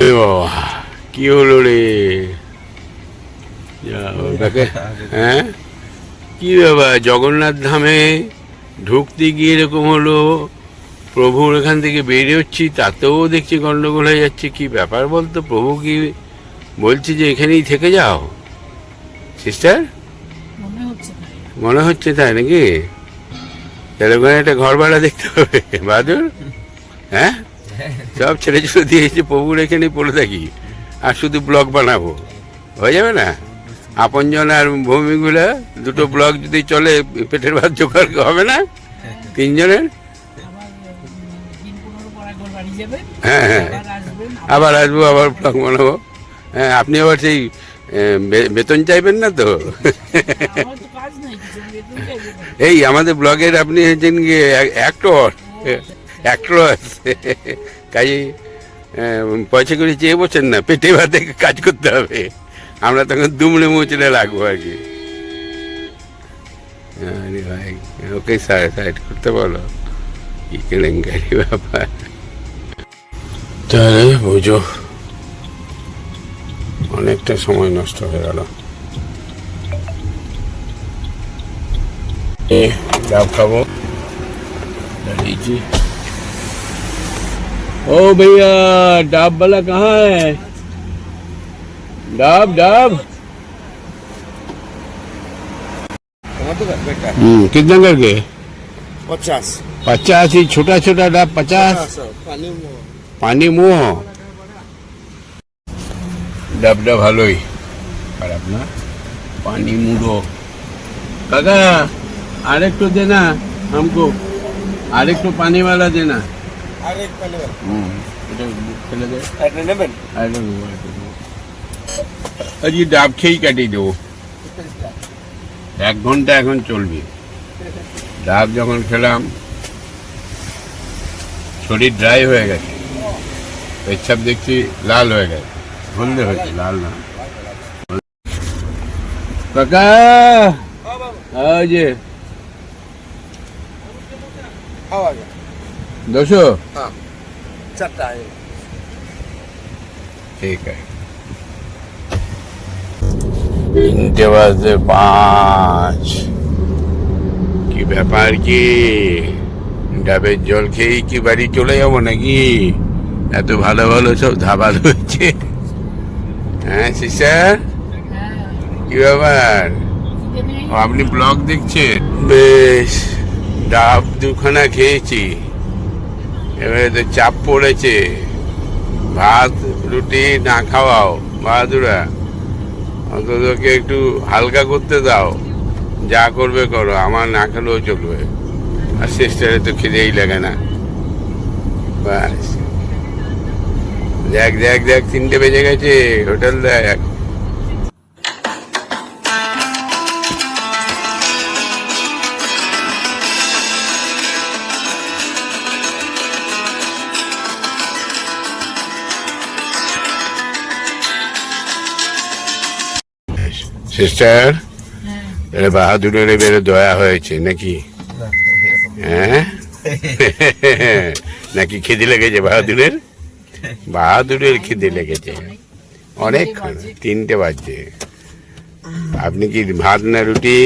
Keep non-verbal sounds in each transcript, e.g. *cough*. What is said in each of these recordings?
এ বাবা কি হলো রে? হ্যাঁ? কি ব্যাপার জগন্নাথ ধামে ঢুকতে গিয়ে এরকম হলো? প্রভুর এখান থেকে বেরিয়ে হচ্ছি তাতেও দেখছি গন্ডগোল হয়ে যাচ্ছে কি ব্যাপার বলতো? প্রভু কি বলছে যে এখানেই থেকে যাও? সিস্টার মনে হচ্ছে মনে হচ্ছে তাই নাকি? তাহলে ওখানে একটা ঘর ভাড়া দেখতে হবে বাদুর হ্যাঁ? সব ছেড়ে ছেড়ে দিয়েছে প্রভুর এখানে পড়ে থাকি। আর শুধু ব্লগ বানাবো। হয়ে যাবে না? আপনজন আর ভূমিগুলো দুটো ব্লগ যদি চলে পেটের ভাত জোগাড় হবে না? তিনজনের? হ্যাঁ হ্যাঁ। আবার আসব আবার ব্লগ বানাবো। হ্যাঁ আপনি আবার সেই বেতন চাইবেন না তো। এই আমাদের ব্লগের আপনি হচ্ছেন গিয়ে অ্যাক্টর কাজে পয়সা করে চেয়ে বসেন না, পেটে ভাতে কাজ করতে হবে। আমরা তখন দুমড়ে মুচড়ে লাগবো আর কি। আরে ভাই, ওকে সাইড করতে বলো। কি কেলেঙ্কারি ব্যাপার। তাহলে বুঝো, অনেকটা সময় নষ্ট হয়ে গেল। ডাব খাব। লিচি ओ भैया डाब वाला कहाँ है? डाब डाब। हम्म, कितने कितना करके पचास। पचास ही छोटा छोटा डाब पचास? हाँ, पानी मुँह डब डब हलोई और अपना पानी मुड़ो काका आरेक तो देना हमको। आरेक तो पानी वाला देना। ডাব খেয়েই কাটিয়ে দেবো এক ঘণ্টা এখন চলবে ডাব যখন খেলাম শরীর ড্রাই হয়ে গেছে পেচ্ছাপ দেখছি লাল হয়ে গেছে হলদে হয়েছে লাল না কাকা ওই যে খাওয়া যায় চারটা ঠিক আছে। তিনটে বাজে পাঁচ। কি ব্যাপার কি? ডাবের জল খেয়েই কি বাড়ি চলে যাব নাকি? এত ভালো ভালো সব ধাবা রয়েছে হ্যাঁ সিস্টার? হ্যাঁ কি ব্যাপার? আপনি ব্লগ দেখছেন? বেশ ডাব দুখানা খেয়েছি। এবারে তো চাপ পড়েছে। ভাত, রুটি না খাওয়াও, বাহাদুরা। অন্ততকে একটু হালকা করতে দাও। যা করবে করো, আমার না খেলেও চলবে। আর সিস্টারে তো খিদেই লাগে না। ব্যাস। দেখ দেখ দেখ, তিনটে বেজে গেছে। হোটেল দেখ। সিস্টার হ্যাঁ। এবারে বাহাদুরের এবারে দয়া হয়েছে নাকি? হ্যাঁ? *laughs* নাকি খিদে লেগেছে বাহাদুরের? বাহাদুরের খিদে লেগেছে। অনেক তিনটে বাজছে আপনি কি ভাত না রুটি?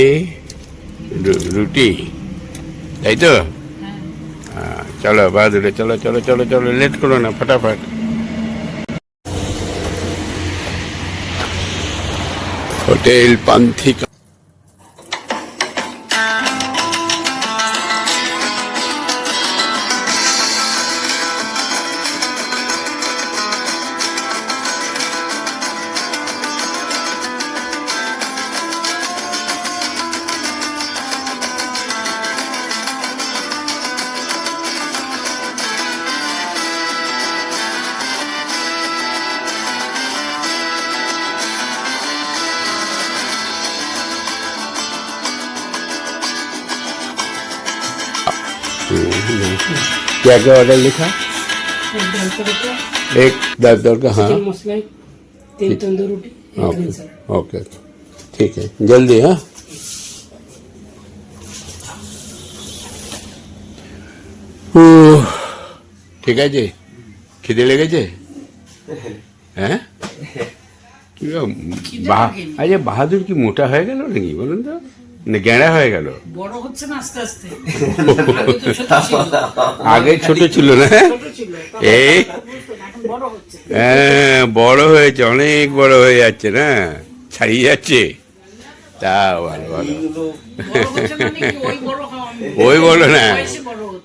রুটি? তাই তো? হ্যাঁ, চলো বাহাদুরে চলো চলো চলো চলো লেট করো না ফটাফট। হোটেল পান্থিকা क्या क्या ऑर्डर लिखा एक दाल तड़का एक दाल तड़का हाँ चिकन मसलाई तीन तंदूर रोटी एक ओके ग्रीन सलाद ओके ठीक है जल्दी हाँ উহ, ঠিক আছে খিদে লেগেছে হ্যাঁ কি গো, খিদে বাহা- লাগেনি। আচ্ছা বাহাদুর কি মোটা হয়ে গেল নাকি বলুন তো না গেঁড়া হয়ে গেল। বড় হচ্ছে না আস্তে আস্তে? আগে ছোট ছিল না? এই বড় হ্যাঁ বড় হয়েছে অনেক বড় হয়ে যাচ্ছে না? ছাড়িয়ে যাচ্ছে। তা ভালো ভালো। মানে ওই ওই বড় না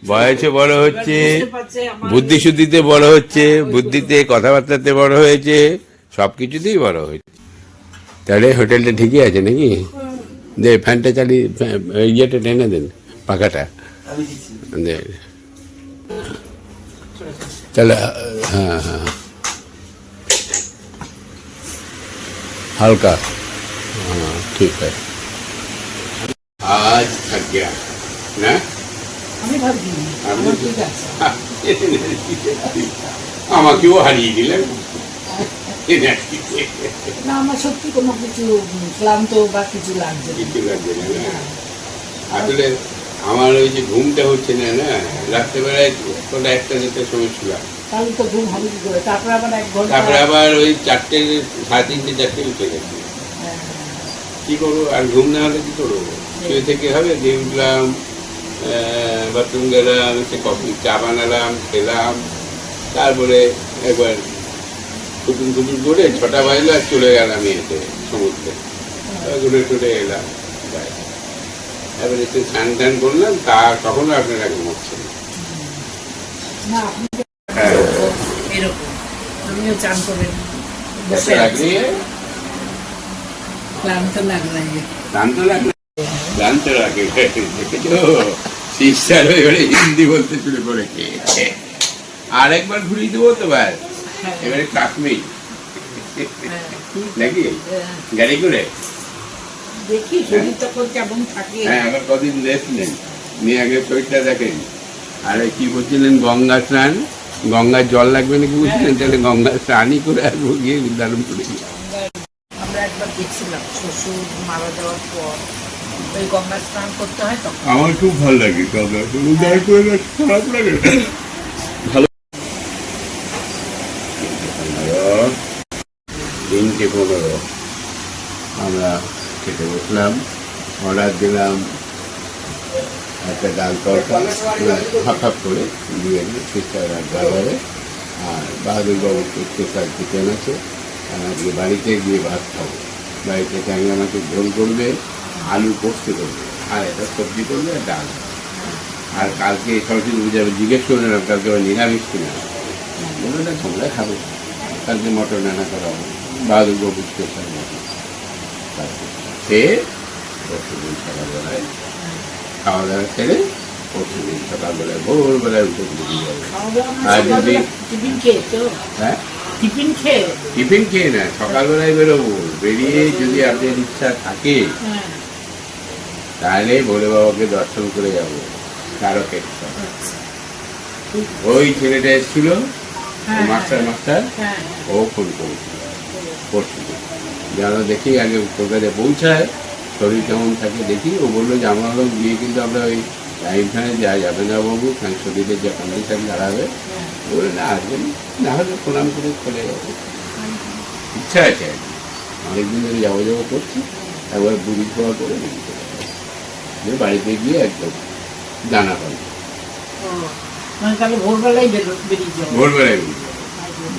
বয়সে বড় হচ্ছে। বুদ্ধি শুদ্ধিতে বড় হচ্ছে বুদ্ধিতে কথাবার্তাতে বড় হয়েছে সব কিছুতেই বড় হয়েছে। তাহলে হোটেলটা ঠিকই আছে নাকি? দে ফ্যানটা চালিয়ে ফ্যা- ইয়েটা টেনে দেন পাখাটা দে তাহলে হ্যাঁ হ্যাঁ हल्का हाँ ठीक है आज थक गया ना আমি ভাবছি আমার ঠিক আছে আমাকেও হারিয়ে দিলেন না আমার সত্যি কোনো কিছু ক্লান্ত বা কিছু লাগছে কিছু লাগবে না না। আসলে আমার ওই যে ঘুমটা হচ্ছে না না রাত্রেবেলায় কোনো একটা দুটো সময় শুলাম তাহলে তো ঘুম হবে কি করে? তারপরে আবার এক ঘণ্টা তারপরে আবার ওই চারটে সাড়ে তিনটে চারটে উঠে গেছি। হ্যাঁ, কি করব? আর ঘুম না হলে কি করব? শুয়ে থেকে হবে দিয়ে উঠলাম বাথরুম গেলাম সে কফি চা বানালাম খেলাম। তারপরে একবার কুটুম কুটুম করে ছটা বাজলো আর চলে গেলাম এতে সমুদ্রে। ঘুরে টুরে এলাম। এবারে একটু স্নান টান করলাম তা তখনও আপনারা ঘুমাচ্ছেন হ্যাঁ। হিন্দি বলতে শুরু করেছে। আর একবার ঘুরিয়ে দেবো তো ব্যাস এবারে কাশ্মীর। নাকি? গাড়ি করে? দেখি শরীর তখন কেমন থাকে। হ্যাঁ আবার কদিন রেস্ট নেন নিয়ে আগে শরীরটা দেখেন। আর কি বলছিলেন? গঙ্গা স্নান? গঙ্গার জল লাগবে নাকি বুঝলেন তাহলে গঙ্গা স্নানই করে আসব গিয়ে দারুণ করে আমরা একবার গেছিলাম শ্বশুর মারা যাওয়ার পর। ওই গঙ্গা স্নান করতে হয় তখন। আমার খুব ভালো লাগে গঙ্গা করে খারাপ লাগে ভালো তিনটে পনেরো? আমরা খেতে বসলাম, অর্ডার দিলাম, একটা ডাল তরকা হাফ হাফ করে দিয়ে সিস্টার আর ড্রাইভারে আর বাহাদুর বাবু স্পেশাল চিকেন আছে আজকে বাড়িতে গিয়ে ভাত খাব। বাড়িতে ট্যাংরা মাছের ঝোল করবে, আলু পোস্ত করবে, আর একটা সবজি করবে আর ডাল। আর কালকে সরস্বতী পূজা জিজ্ঞেস করলাম, কালকে আবার নিরামিষ কিনা। বলল, না, তোমরা খাবে। কালকে মটর রান্না করা হবে। বাহাদুর বাবু স্পেশাল সে পরশু সকালবেলায় খাওয়া দাওয়া সেরে পরশু দিন সকালবেলায় ভোরবেলায় উঠে বেরিয়ে যাবে মানে আর যদি- খেয়ে হ্যাঁ? টিফিন খেয়ে? টিফিন খেয়ে না সকালবেলায় বেরোবো। বেরিয়ে যদি আপনার ইচ্ছা থাকে হ্যাঁ। তাহলে ভোলে বাবাকে দর্শন করে যাব। কারও ক্ষেত্রে আচ্ছা। ওই ছেলেটা এসেছিল মাস্টার মাস্টার? হ্যাঁ। ও ফোন করেছিল পরশু দিন। যেন দেখি আগে কলকাতায় পৌঁছায় শরীর কেমন থাকে দেখি ও বলল যে আমারও গিয়ে কিন্তু আমরা ওই টাইমখানে যাওয়া যাবে না বাবু কারণ শরীরের যে কন্ডিশন দাঁড়াবে হ্যাঁ। বলে না আসবেন না হলে প্রণাম করে চলে যাব। ইচ্ছা আছে আর কি। অনেকদিন ধরে যাব যাব করছি একবার বুড়ি খাওয়া করে দিয়ে বাড়িতে গিয়ে একদম জানা পাবো। মানে তাহলে ভোরবেলায় বেরিয়ে যাব ভোরবেলায় বেরিয়ে যাব।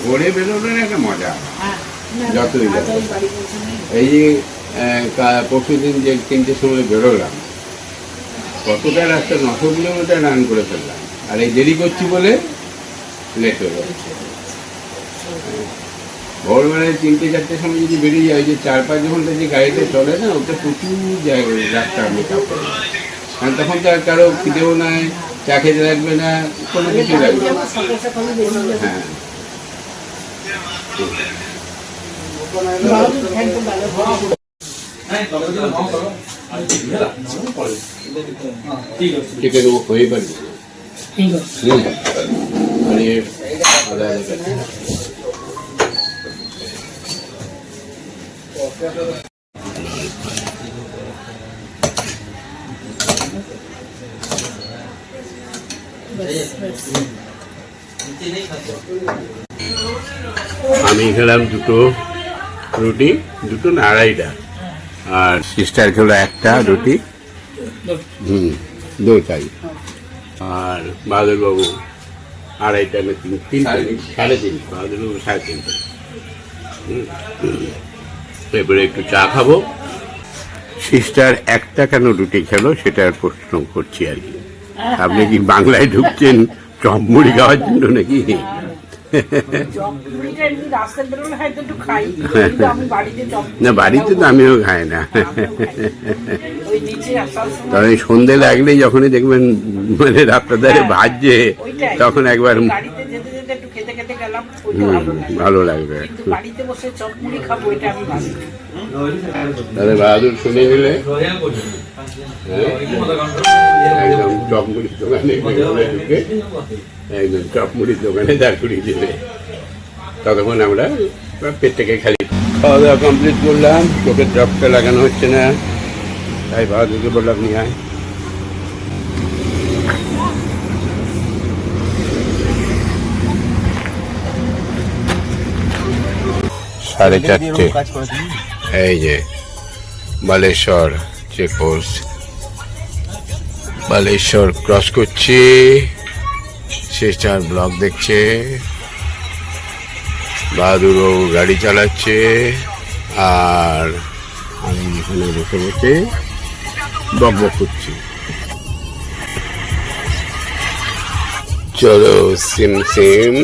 ভোরে বেরোলে একটা মজা। হ্যাঁ। যতই এই যে পরশু দিন যে তিনটের সময় বেরোলাম কতটা রাস্তা নশো কিলোমিটার রান করে ফেললাম। আর এই দেরি করছি বলে লেট হয়ে গেল ভোরবেলায় তিনটে চারটের সময় যদি বেরিয়ে যায় যে চার পাঁচ ঘণ্টা যে গাড়িতে চলে না ওটা প্রচুর জায়গায় রাস্তা আমি কাপড় কারণ তখন তো আর কারও খিদেও নাই খেতে লাগবে না কোনো কিছু লাগবে। হ্যাঁ। ঠিক আছে ও হয়ে পারবে করে। ব্যাস, ব্যাস। আমি খেলাম দুটো রুটি দুটো না আড়াইটা। আর সিস্টার খেলো একটা রুটি। হুম দু চাই আর বাদলবাবু আড়াইটা না তিন তিনটা। সাড়ে তিন বাদলবাবু সাড়ে তিনটা। এবারে একটু চা খাব। সিস্টার একটা কেন রুটি খেলো সেটার প্রশ্ন করছি আর কি। আপনি কি বাংলায় ঢুকছেন? চপ মুড়ি খাওয়ার জন্য নাকি? না বাড়িতে তো আমিও খাই না। তবে সন্ধে লাগলেই যখনই দেখবেন মানে রাস্তার ধারে হ্যাঁ, ভাজছে তখন একবার গাড়িতে যেতে যেতে একটু খেতে খেতে গেলাম ওইটা হুম, ভালো লাগবে। তাহলে বাহাদুর শুনে নিলে? একদম চপ মুড়ির দোকানে ঢুকে একদম দোকানে দাঁড় করিয়ে দেবে ততক্ষণ আমরা পেটটাকে খালি খাওয়া দাওয়া কমপ্লিট করলাম চোখের ড্রপটা লাগানো হচ্ছে না। তাই বাহাদুরকে বললাম নিয়ে আয়। সাড়ে চারটে। এই যে বালেশ্বর চেকপোস্ট। বালেশ্বর ক্রস করছি। শেষটার ব্লক দেখছে। বাহাদুরবাবু গাড়ি চালাচ্ছে। আর আমি এখানে বসে বসে বক বক করছি। চলো সিম সিম।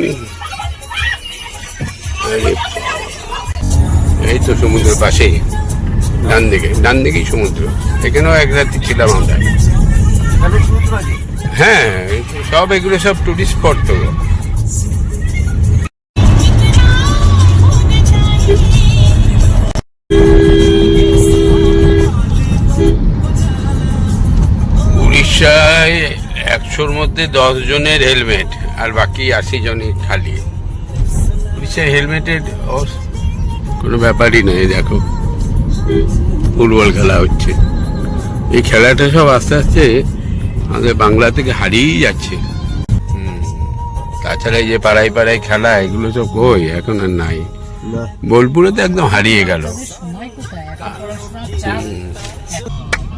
আরে এই তো সমুদ্রের পাশেই ডান দিকে ডান দিকেই সমুদ্র। এখানেও এক রাত্রি ছিলাম আমরা। হ্যাঁ সব এগুলো সব টুরিস্ট স্পট তো। উড়িষ্যায় একশোর মধ্যে দশ জনের হেলমেট আর বাকি আশি জনই খালি। উড়িষ্যায় হেলমেটের অবস্থা কোনো ব্যাপারই নয় দেখো। ফুটবল খেলা হচ্ছে। এই খেলাটা সব আস্তে আস্তে আমাদের বাংলা থেকে হারিয়েই যাচ্ছে। তাছাড়া এই যে পাড়ায় পাড়ায় খেলা এগুলো সব কই? এখন আর নাই। বোলপুরে তো একদম হারিয়ে গেল।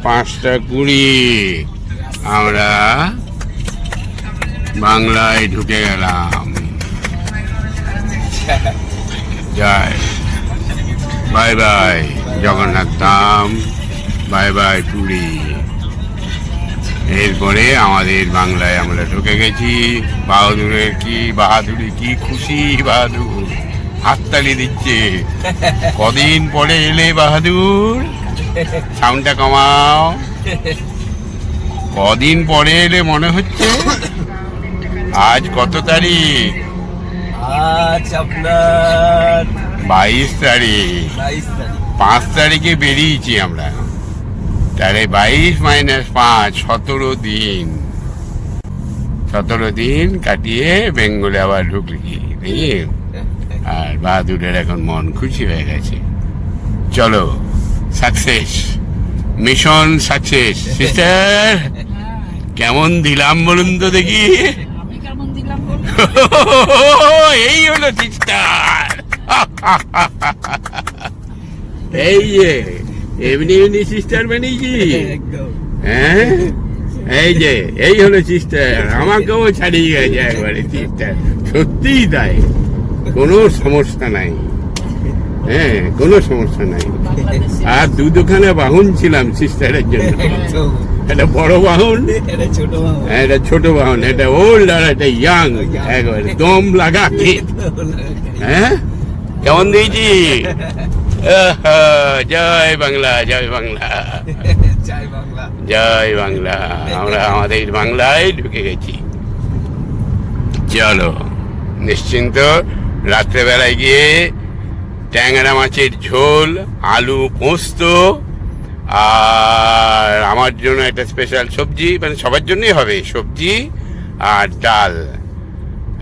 পাঁচটা কুড়ি। আমরা বাংলায় ঢুকে গেলাম। জয়। Bye bye Jagannath Dham bye bye Puri এরপরে আমাদের বাংলায় আমরা ঢুকে গেছি। বাহাদুরের কি বাহাদুরি, কি খুশি বাহাদুর। হাততালি দিচ্ছে। কদিন পরে এলে বাহাদুর। সাউন্ডটা কমাও। কদিন পরে এলে মনে হচ্ছে আজ কত তারিখ? আজ আপনার বাইশ তারিখ। পাঁচ তারিখে বেরিয়েছি আমরা। তাহলে বাইশ মাইনাস পাঁচ সতেরো দিন। সতেরো দিন কাটিয়ে বেঙ্গলে আবার ঢুকলি আর বাহাদুরের এখন মন খুশি হয়ে গেছে। চলো সাকসেস মিশন সাকসেস সিস্টার কেমন দিলাম বলুন তো দেখি। *laughs* এই হলো সিস্টার এই যে এমনি এমনি সিস্টার বানিয়েছি। হ্যাঁ? এই যে এই হলো সিস্টার আমাকেও ছাড়িয়ে গেছে একবারে সিস্টার সত্যিই তাই। কোনো সমস্যা নাই। হ্যাঁ কোনো সমস্যা নাই। আর দু দুখানে বাহন ছিলাম সিস্টারের জন্য। একটা বড় বাহন এটা ছোট বাহন। একটা ওল্ড আর একটা ইয়াং একবারে দম লাগা হ্যাঁ? কেমন দিয়েছি? আহা, জয় বাংলা জয় বাংলা। জয় বাংলা। জয় বাংলা। আমরা আমাদের বাংলায় ঢুকে গেছি। চলো নিশ্চিন্ত রাত্রেবেলায় গিয়ে ট্যাংরা মাছের ঝোল আলু পোস্ত আর আমার জন্য একটা স্পেশাল সবজি মানে সবার জন্যই হবে সবজি আর ডাল।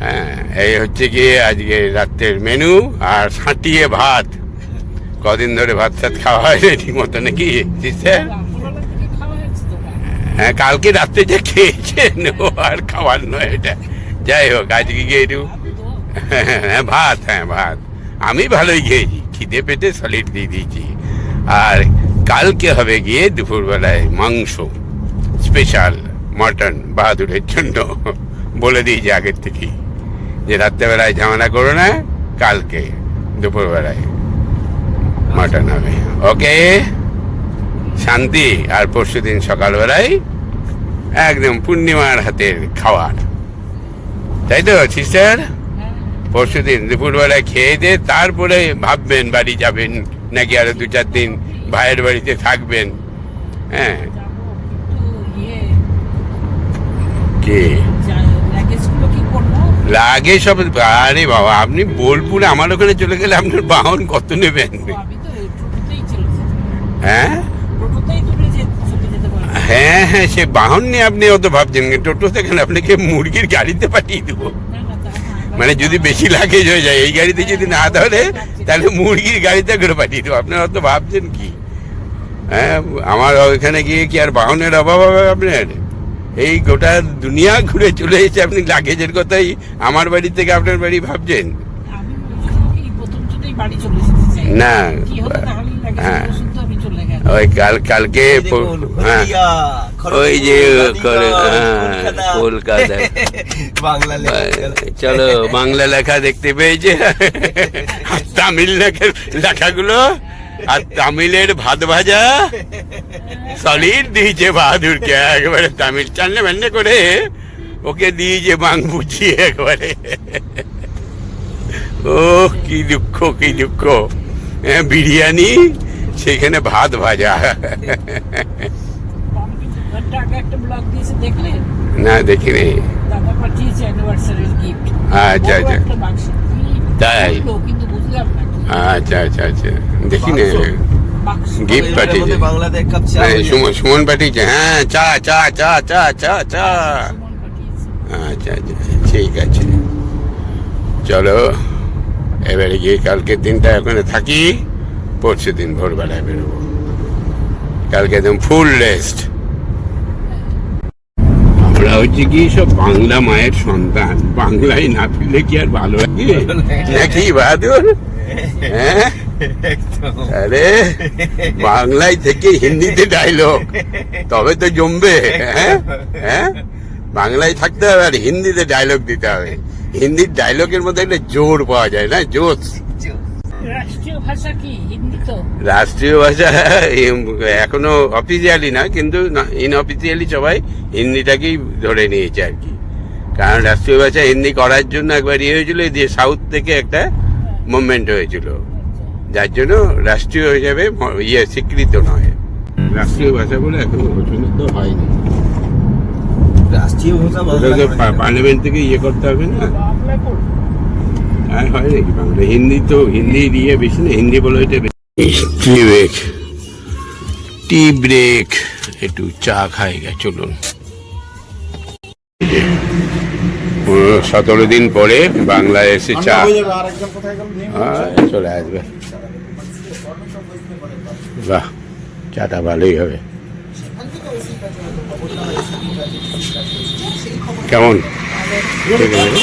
হ্যাঁ এই হচ্ছে গিয়ে আজকে রাত্রের মেনু আর সাঁটিয়ে ভাত। কদিন ধরে ভাত সাত খাওয়া হয় ঠিক মতো নাকি? তো হ্যাঁ কালকে রাত্রে যে খেয়েছেন ও আর খাওয়ার নয় এটা। যাই হোক, আজকে গিয়ে একটু হ্যাঁ ভাত হ্যাঁ ভাত। আমি ভালোই খেয়েছি, খিদে পেটে সলিড দিয়ে দিয়েছি। আর কালকে হবে গিয়ে দুপুরবেলায় মাংস স্পেশাল মটন বাহাদুরের জন্য। বলে দিয়েছি আগের থেকেই। যে রাত্রেবেলায় ঝামেলা করো না কালকে দুপুরবেলায়। মাটন হবে। ওকে? শান্তি। আর পরশু দিন সকালবেলায় একদম পূর্ণিমার হাতের খাওয়ার। তাই তো সিস্টার? পরশু দিন দুপুরবেলায় খেয়ে দিয়ে তারপরে ভাববেন বাড়ি যাবেন নাকি আরও দু চার দিন ভাইয়ের বাড়িতে থাকবেন। হ্যাঁ। ইয়ে, কি? লাগে সব আরে বাবা আপনি বোলপুর আমার ওখানে চলে গেলে আপনার বাহন কত নেবেন? হ্যাঁ? হ্যাঁ হ্যাঁ সে বাহন নিয়ে আপনি অত ভাবছেন। টোটো থেকে আপনাকে মুরগির গাড়িতে পাঠিয়ে দেবো। মানে যদি বেশি লাগেজ হয়ে যায় এই গাড়িতে যদি না ধরে তাহলে মুরগির গাড়িতে করে পাঠিয়ে দেবো। আপনার অত ভাবছেন কি? হ্যাঁ আমার ওইখানে গিয়ে কি আর বাহনের অভাব হবে আপনার? এই গোটা দুনিয়া ঘুরে চলে এসে আপনি লাগেজের কথাই আমার বাড়ি থেকে আপনার বাড়ি ভাবছেন? আমি ওই জন্য কি প্রথম জন্যই বাড়ি চলে যেতে চাই না হ্যাঁ। লাগেজ শুনতে আমি চলে গেলাম। ওই কাল কালকে হ্যাঁ। ওই যে হ্যাঁ কলকাতা। *laughs* চলো বাংলা লেখা দেখতে পেয়েছে। *laughs* তামিল লেখার লেখাগুলো আর তামিলের ভাত ভাজা সলিড দিয়েছে বাহাদুরকে একেবারে তামিল চান্নে ম্যান্নে করে ওকে দিয়েছে বাং বুঝিয়ে একবারে। ও কি দুঃখ কি দুঃখ। হ্যাঁ, বিরিয়ানি সেখানে ভাত ভাজা। না দেখিনি। আচ্ছা, আচ্ছা। তাই? কিন্তু বুঝলাম না। আচ্ছা আচ্ছা আচ্ছা। দেখিনি। বাক্স। Gift পাঠিয়েছে। হ্যাঁ, সুমন সুমন পাঠিয়েছে। হ্যাঁ চা চা চা চা চা চা। আচ্ছা আচ্ছা ঠিক আছে। চলো এবারে গিয়ে কালকের দিনটা ওখানে থাকি। পরশু দিন ভোরবেলায় বেরোবো। কালকে একদম ফুল রেস্ট আমরা হচ্ছে কি সব বাংলা মায়ের সন্তান। বাংলায় না ফিরলে কি আর ভালো লাগে। নাকি বাহাদুর? হ্যাঁ? আরে বাংলায় থেকে হিন্দিতে ডায়লগ তবে তো জমবে হ্যাঁ? হ্যাঁ? বাংলায় থাকতে হবে আর হিন্দিতে ডায়লগ দিতে হবে। হিন্দির ডায়লগের মধ্যে একটা জোর পাওয়া যায় না? জোশ। রাষ্ট্রীয় ভাষা কি? হিন্দি তো। রাষ্ট্রীয় ভাষা এখনও অফিসিয়ালি না কিন্তু ইনঅফিসিয়ালি সবাই হিন্দিটাকেই ধরে নিয়েছে আর কি। কারণ রাষ্ট্রীয় ভাষা হিন্দি করার জন্য একবার ইয়ে হয়েছিল দিয়ে সাউথ থেকে একটা মুভমেন্ট হয়েছিল। যার জন্য রাষ্ট্রীয় হিসাবে ইয়ে স্বীকৃত নয়। রাষ্ট্রীয় ভাষা বলে এখনও ঘোষণা হয়নি। রাষ্ট্রীয় ভাষা পার্লামেন্ট থেকে ইয়ে করতে হবে না। আর হয় নাকি? বাংলা হিন্দি তো হিন্দি দিয়ে বেশি না হিন্দি বলে ওইটা টি ব্রেক টি ব্রেক একটু চা খাই গে চলুন। সতেরো দিন পরে বাংলায় এসে চা হ্যাঁ, চলে আসবে। বাহ চাটা ভালোই হবে। কেমন? ঠিক আছে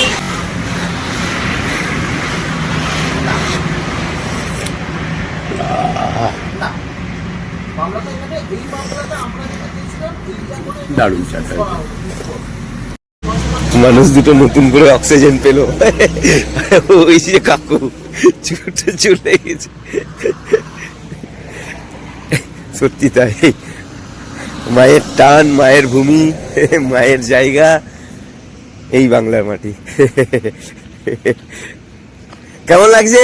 দারুণ চাটা। মানুষ দুটো নতুন করে অক্সিজেন পেল। ওই যে কাকু ছুটে চলে গেছে। সত্যি তাই। মায়ের টান, মায়ের ভূমি, মায়ের জায়গা, এই বাংলার মাটি। কেমন লাগছে?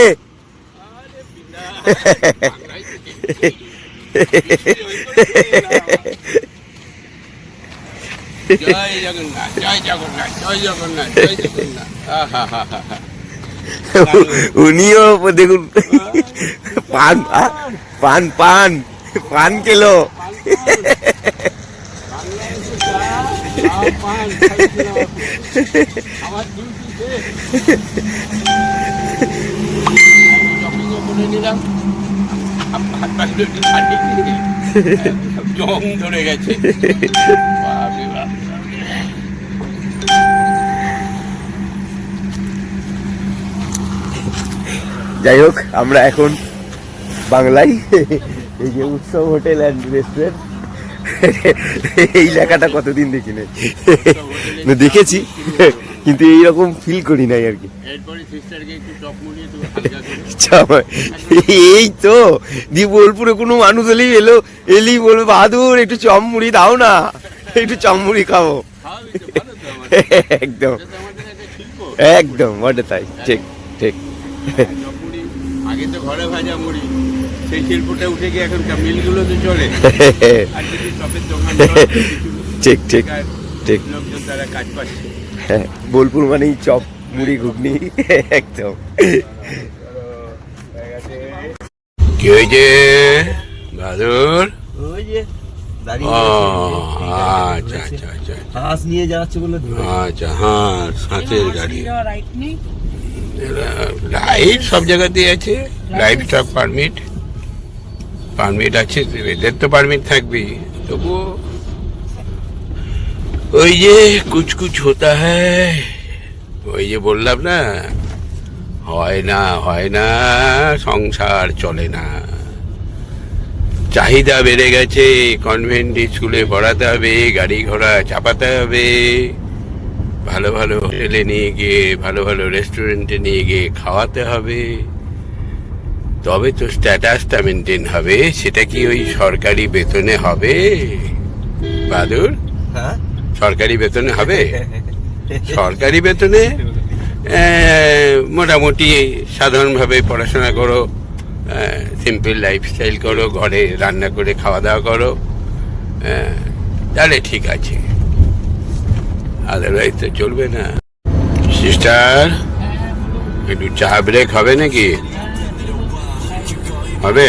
জয় জগন্নাথ জয় জগন্নাথ জয় জগন্নাথ জয় জগন্নাথ আহা হা হা হা উনিও দেখুন পান পান পান পান কেলো আমার *laughs* *laughs* জং ধরে গেছে যাই হোক আমরা এখন বাংলায় এই যে উৎসব হোটেল অ্যান্ড রেস্টুরেন্ট এই লেখাটা কতদিন দেখিনি? দেখেছি। কিন্তু এইরকম ফিল করি নাই আর কি। চাপা- এই তো দি বোলপুরে কোনো মানুষ এলেই এলো এলেই বলবে বাহাদুর একটু চম মুড়ি দাও না একটু চম মুড়ি খাব। একদম। একদম বটে তাই ঠিক ঠিক। আগে তো ঘরে ভাজা মুড়ি সেই শিল্পটা উঠে গিয়ে এখন মিলগুলো তো চলে। *laughs* ঠিক ঠিক ঠিক। লোকজন তারা কাজ পাচ্ছে। বোলপুর মানেই চপ মুড়ি ঘুগনি একদম। কি হয়েছে? বাদুর? ওই যে ও আচ্ছা আচ্ছা আচ্ছা হাঁস নিয়ে যাচ্ছে বলে আচ্ছা হ্যাঁ সাঁচের গাড়ি। রাইট নেই। লাইট সব জায়গাতেই আছে। লাইফ স্টক পারমিট পারমিট আছে এদের তো পারমিট থাকবেই। তবুও ওই যে কুছ কুছ হতা হ্যায়। ওই যে বললাম না, হয় না হয় না, সংসার চলে না। চাহিদা বেড়ে গেছে কনভেন্ট স্কুলে পড়াতে হবে, গাড়ি ঘোড়া চাপাতে হবে। ভালো ভালো হোটেলে নিয়ে গিয়ে, ভালো ভালো রেস্টুরেন্টে নিয়ে গিয়ে খাওয়াতে হবে। তবে তো স্ট্যাটাসটা মেনটেন হবে, সেটা কি ওই সরকারি বেতনে হবে? বাদুর হ্যাঁ? সরকারি বেতনে হবে? *laughs* সরকারি বেতনে? মোটামুটি সাধারণভাবে পড়াশোনা করো সিম্পল লাইফস্টাইল করো ঘরে রান্না করে খাওয়া দাওয়া করো তাহলে ঠিক আছে। আদারওয়াইজ তো চলবে না। সিস্টার একটু চা ব্রেক হবে নাকি? হবে?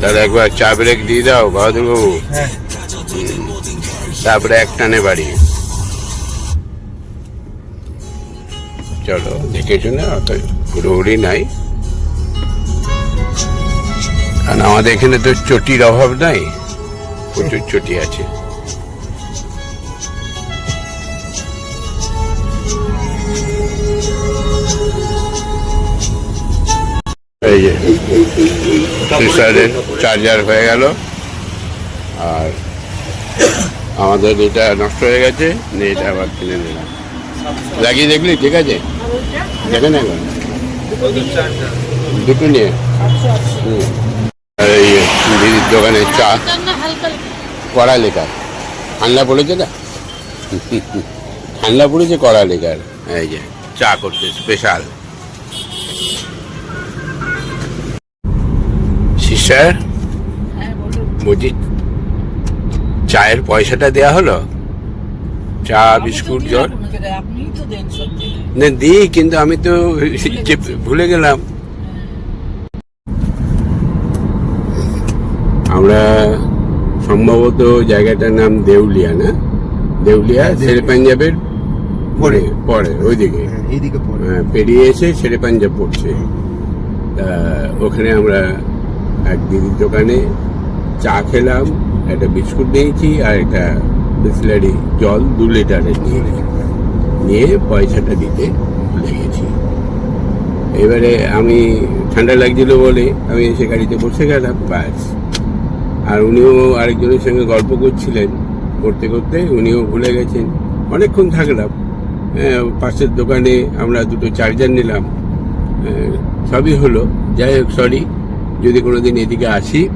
তাহলে একবার চা ব্রেক দিয়ে দাও বাহাদুরবাবু। হ্যাঁ। তারপরে একটানে বাড়ি। চলো দেখে শুনে অত হুড়োহুড়ি নাই। কারণ আমাদের এখানে তো চটির অভাব নাই প্রচুর চটি আছে। এই যে চার্জার হয়ে গেল। আর আমাদের এটা নষ্ট হয়ে গেছে নিয়ে এটা আবার কিনে নিলাম। লাগিয়ে দেখলি ঠিক আছে? দেখে না একবার। দুটো নিয়ে। এই দিদির দোকানে চা। কড়া লেখার। ঠান্ডা পড়েছে না? ঠান্ডা পড়েছে কড়া লেখার। এই যে চা করতে স্পেশাল সিস্টার হ্যাঁ বলছি চায়ের পয়সাটা দেয়া হলো? চা বিস্কুট জল? না দিই কিন্তু আমি তো ভুলে গেলাম। আমরা সম্ভবত জায়গাটার নাম দেউলিয়া না? দেউলিয়া হ্যাঁ, শেরে পাঞ্জাবের পরে। পরে ওইদিকে। হ্যাঁ, পেরিয়ে এসে শেরে পাঞ্জাব পড়ছে তা ওখানে আমরা এক দিদির দোকানে চা খেলাম একটা বিস্কুট নিয়েছি আর একটা বিসলারি জল দু লিটারের নিয়ে। নিয়ে পয়সাটা দিতে ভুলে গেছি। এবারে আমি ঠান্ডা লাগছিল বলে আমি এসে গাড়িতে বসে গেলাম ব্যাস। আর উনিও আরেকজনের সঙ্গে গল্প করছিলেন করতে করতে উনিও ভুলে গেছেন। অনেকক্ষণ থাকলাম। আহ, পাশের দোকানে আমরা দুটো চার্জার নিলাম। সবই হলো। যাই হোক সরি যদি কোনো দিন এদিকে আসি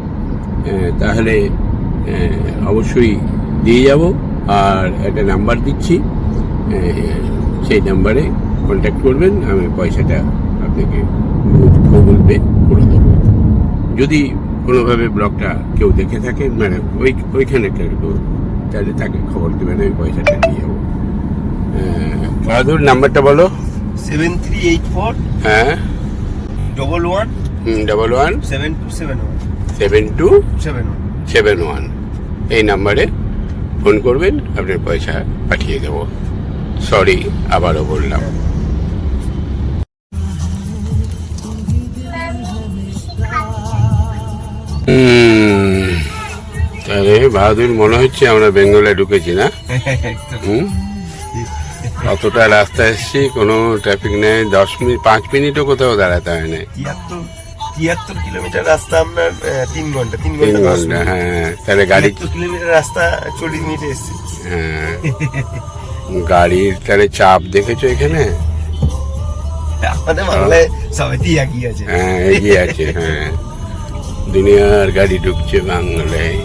তাহলে অবশ্যই দিয়ে যাব। আর একটা নাম্বার দিচ্ছি। সেই নাম্বারে কন্ট্যাক্ট করবেন। আমি পয়সাটা আপনাকে গুগল পে করে দেবো। যদি কোনোভাবে ব্লগটা কেউ দেখে থাকে মানে ওই ওইখানে কেউ তাহলে তাকে খবর দেবেন আমি পয়সাটা দিয়ে যাব। বাহাদুর নাম্বারটা বলো। সেভেন থ্রি এইট ফোর হ্যাঁ। Double one double one seven two seven one. Seven two seven one. Seven one. এই নাম্বারে ফোন করবেন, আপনার পয়সা পাঠিয়ে দেব। সরি, আবারও বললাম। তাহলে বাহাদুর, মনে হচ্ছে আমরা বেঙ্গলে ঢুকেছি না? অতটা রাস্তা এসছি, কোনো ট্রাফিক নেই, দশ মিনিট, পাঁচ মিনিটও কোথাও দাঁড়াতে হয় না তিয়াত্তর কিলোমিটার রাস্তা আপনার তিন ঘণ্টা তিন ঘণ্টা মিনিট। হ্যাঁ তাহলে গাড়ি তিয়াত্তর কিলোমিটার রাস্তা চল্লিশ মিনিটে এসছে। হ্যাঁ গাড়ির তাহলে চাপ দেখেছ এখানে? আমাদের বাংলায় সবাই তিয়াকি আছে। হ্যাঁ এগিয়ে আছে হ্যাঁ। দুনিয়ার গাড়ি ঢুকছে বাংলায়।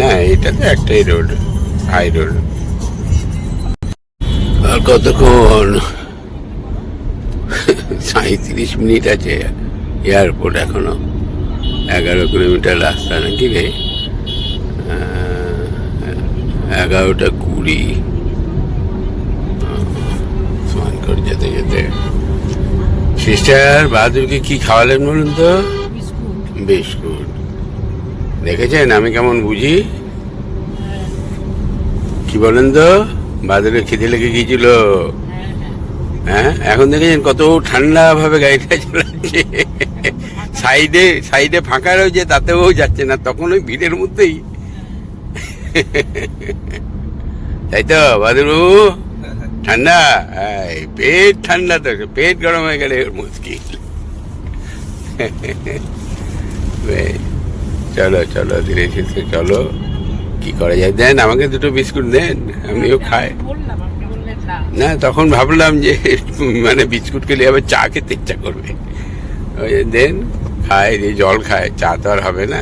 না এটা তো একটাই রোড হাই রোড। আর কতক্ষণ? সাঁত্রিশ মিনিট আছে এয়ারপোর্ট এখনও। এগারো কিলোমিটার রাস্তা নাকি রে? এগারোটা কুড়ি। স্নান করে যেতে যেতে। সিস্টার বাহাদুরকে কি খাওয়ালেন বলুন তো? বিস্কুট। বিস্কুট। দেখেছেন? আমি কেমন বুঝি? কি বলেন তো? বাজারে খিদে লেগে গিয়েছিল। হ্যাঁ এখন দেখেছেন কত ঠান্ডা ভাবে গাড়িটা চালাচ্ছে। সাইডে সাইডে ফাঁকা রয়েছে, তাতেও যাচ্ছে না, তখন ওই ভিড়ের মধ্যেই। তাই তো, বাদুরু? ঠান্ডা? পেট ঠান্ডা তো, পেট গরম হয়ে গেলে মুশকিল। চলো চলো, ধীরে ধীরে চলো। কি করা যায়? দেন আমাকে দুটো বিস্কুট দেন, আমিও খাই। না, তখন ভাবলাম যে মানে বিস্কুট খেলে আবার চা খেতে ইচ্ছা করবে। দেন খায় দিয়ে জল খায় চা তো আর হবে না।